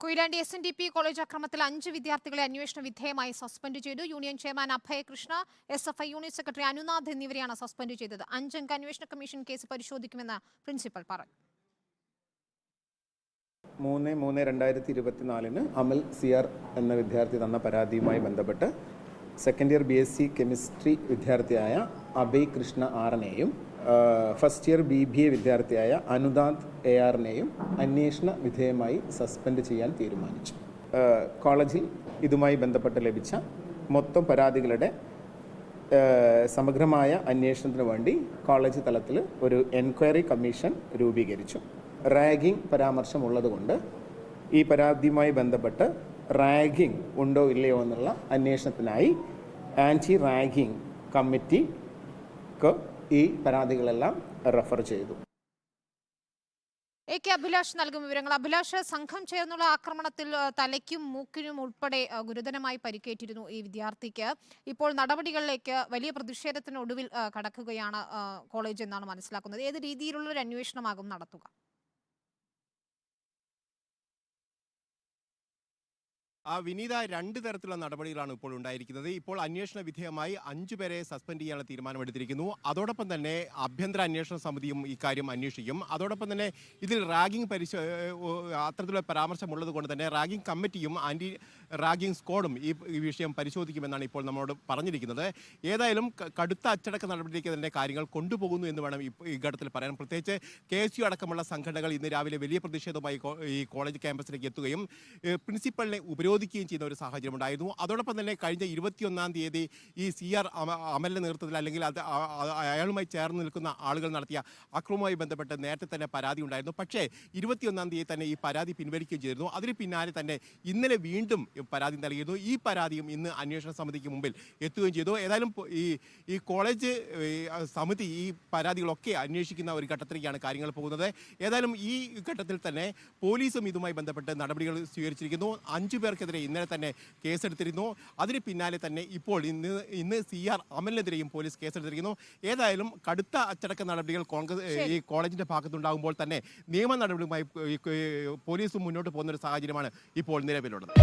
Koyilandy S N D P college അക്രമത്തിൽ അഞ്ച് വിദ്യാർത്ഥികളെ അന്വേഷണ വിധേയമായി സസ്പെൻഡ് ചെയ്തു. Union chairman Abhayakrishna S F I union secretary Anunath എന്നിവരെയാണ് സസ്പെൻഡ് ചെയ്തത്. അഞ്ചംഗ അന്വേഷണ കമ്മീഷൻ കേസ് പരിശോധിക്കുമെന്ന് പ്രിൻസിപ്പൽ പറഞ്ഞു. മൂന്ന് മൂന്ന് രണ്ടായിരത്തി ഇരുപത്തിനാലിന് അമൽ സി ആർ എന്ന വിദ്യാർത്ഥി തന്ന പരാതിയുമായി ബന്ധപ്പെട്ട് second year B S C chemistry വിദ്യാർത്ഥിയായ Abhay Krishna ആറിനെയും first year B B A വിദ്യാർത്ഥിയായ അനുദാന്ത് എ ആറിനെയും അന്വേഷണ വിധേയമായി സസ്പെൻഡ് ചെയ്യാൻ തീരുമാനിച്ചു. കോളേജിൽ ഇതുമായി ബന്ധപ്പെട്ട് ലഭിച്ച മൊത്തം പരാതികളുടെ സമഗ്രമായ അന്വേഷണത്തിന് വേണ്ടി കോളേജ് തലത്തിൽ ഒരു എൻക്വയറി കമ്മീഷൻ രൂപീകരിച്ചു. റാഗിംഗ് പരാമർശമുള്ളതുകൊണ്ട് ഈ പരാതിയുമായി ബന്ധപ്പെട്ട് റാഗിംഗ് ഉണ്ടോ ഇല്ലയോ എന്നുള്ള അന്വേഷണത്തിനായി ആന്റി റാഗിംഗ് കമ്മിറ്റിക്ക് ഈ പരാതികളെല്ലാം റെഫർ ചെയ്തു. എ കെ അഭിലാഷ് നൽകും വിവരങ്ങൾ. അഭിലാഷ് സംഘം ചേർന്നുള്ള ആക്രമണത്തിൽ തലയ്ക്കും മൂക്കിനും ഉൾപ്പെടെ ഗുരുതരമായി പരിക്കേറ്റിരുന്നു ഈ വിദ്യാർത്ഥിക്ക്. ഇപ്പോൾ നടപടികളിലേക്ക് വലിയ പ്രതിഷേധത്തിനൊടുവിൽ കടക്കുകയാണ് കോളേജ് എന്നാണ് മനസ്സിലാക്കുന്നത്. ഏത് രീതിയിലുള്ള ഒരു അന്വേഷണമാകും നടത്തുക? ആ വിനീത രണ്ട് തരത്തിലുള്ള നടപടികളാണ് ഇപ്പോൾ ഉണ്ടായിരിക്കുന്നത്. ഇപ്പോൾ അന്വേഷണ വിധേയമായി അഞ്ചു പേരെ സസ്പെൻഡ് ചെയ്യാനുള്ള തീരുമാനമെടുത്തിരിക്കുന്നു. അതോടൊപ്പം തന്നെ ആഭ്യന്തര അന്വേഷണ സമിതിയും ഇക്കാര്യം അന്വേഷിക്കും. അതോടൊപ്പം തന്നെ ഇതിൽ റാഗിംഗ് പരിശോ അത്തരത്തിലുള്ള പരാമർശമുള്ളത് കൊണ്ട് തന്നെ റാഗിംഗ് കമ്മിറ്റിയും ആന്റി റാഗിംഗ് സ്ക്വാഡും ഈ വിഷയം പരിശോധിക്കുമെന്നാണ് ഇപ്പോൾ നമ്മളോട് പറഞ്ഞിരിക്കുന്നത്. ഏതായാലും കടുത്ത അച്ചടക്ക നടപടിയിലേക്ക് തന്നെ കാര്യങ്ങൾ കൊണ്ടുപോകുന്നു എന്ന് വേണം ഈ ഘട്ടത്തിൽ പറയാൻ. പ്രത്യേകിച്ച് കെ എസ് യു അടക്കമുള്ള സംഘടനകൾ ഇന്ന് രാവിലെ വലിയ പ്രതിഷേധവുമായി ഈ കോളേജ് ക്യാമ്പസിലേക്ക് എത്തുകയും പ്രിൻസിപ്പളിനെ പ്രിൻസിപ്പലിനെ ഉപരോധിക്കുകയും ചെയ്യുന്ന ഒരു സാഹചര്യം ഉണ്ടായിരുന്നു അതോടൊപ്പം തന്നെ കഴിഞ്ഞ ഇരുപത്തിയൊന്നാം തീയതി ഈ സി ആർ അമലിന്റെ നേതൃത്വത്തിൽ അല്ലെങ്കിൽ അത് അയാളുമായി ചേർന്ന് നിൽക്കുന്ന ആളുകൾ നടത്തിയ അക്രമവുമായി ബന്ധപ്പെട്ട് നേരത്തെ തന്നെ പരാതി ഉണ്ടായിരുന്നു. പക്ഷേ ഇരുപത്തിയൊന്നാം തീയതി തന്നെ ഈ പരാതി പിൻവലിക്കുകയും ചെയ്തിരുന്നു. അതിന് പിന്നാലെ തന്നെ ഇന്നലെ വീണ്ടും പരാതി നൽകിയിരുന്നു. ഈ പരാതിയും ഇന്ന് അന്വേഷണ സമിതിക്ക് മുമ്പിൽ എത്തുകയും ചെയ്തു. ഏതായാലും ഈ ഈ കോളേജ് സമിതി ഈ പരാതികളൊക്കെ അന്വേഷിക്കുന്ന ഒരു ഘട്ടത്തിലേക്കാണ് കാര്യങ്ങൾ പോകുന്നത്. ഏതായാലും ഈ ഘട്ടത്തിൽ തന്നെ പോലീസും ഇതുമായി ബന്ധപ്പെട്ട് നടപടികൾ സ്വീകരിച്ചിരിക്കുന്നു. അഞ്ചു പേർക്കെതിരെ ഇന്നലെ തന്നെ കേസെടുത്തിരുന്നു. അതിന് പിന്നാലെ തന്നെ ഇപ്പോൾ ഇന്ന് ഇന്ന് സി ആർ അമലിനെതിരെയും പോലീസ് കേസെടുത്തിരിക്കുന്നു. ഏതായാലും കടുത്ത അച്ചടക്ക നടപടികൾ കോൺഗ്രസ് ഈ കോളേജിന്റെ ഭാഗത്തുണ്ടാകുമ്പോൾ തന്നെ നിയമ നടപടിയുമായി പോലീസും മുന്നോട്ട് പോകുന്ന ഒരു സാഹചര്യമാണ് ഇപ്പോൾ നിലവിലുള്ളത്.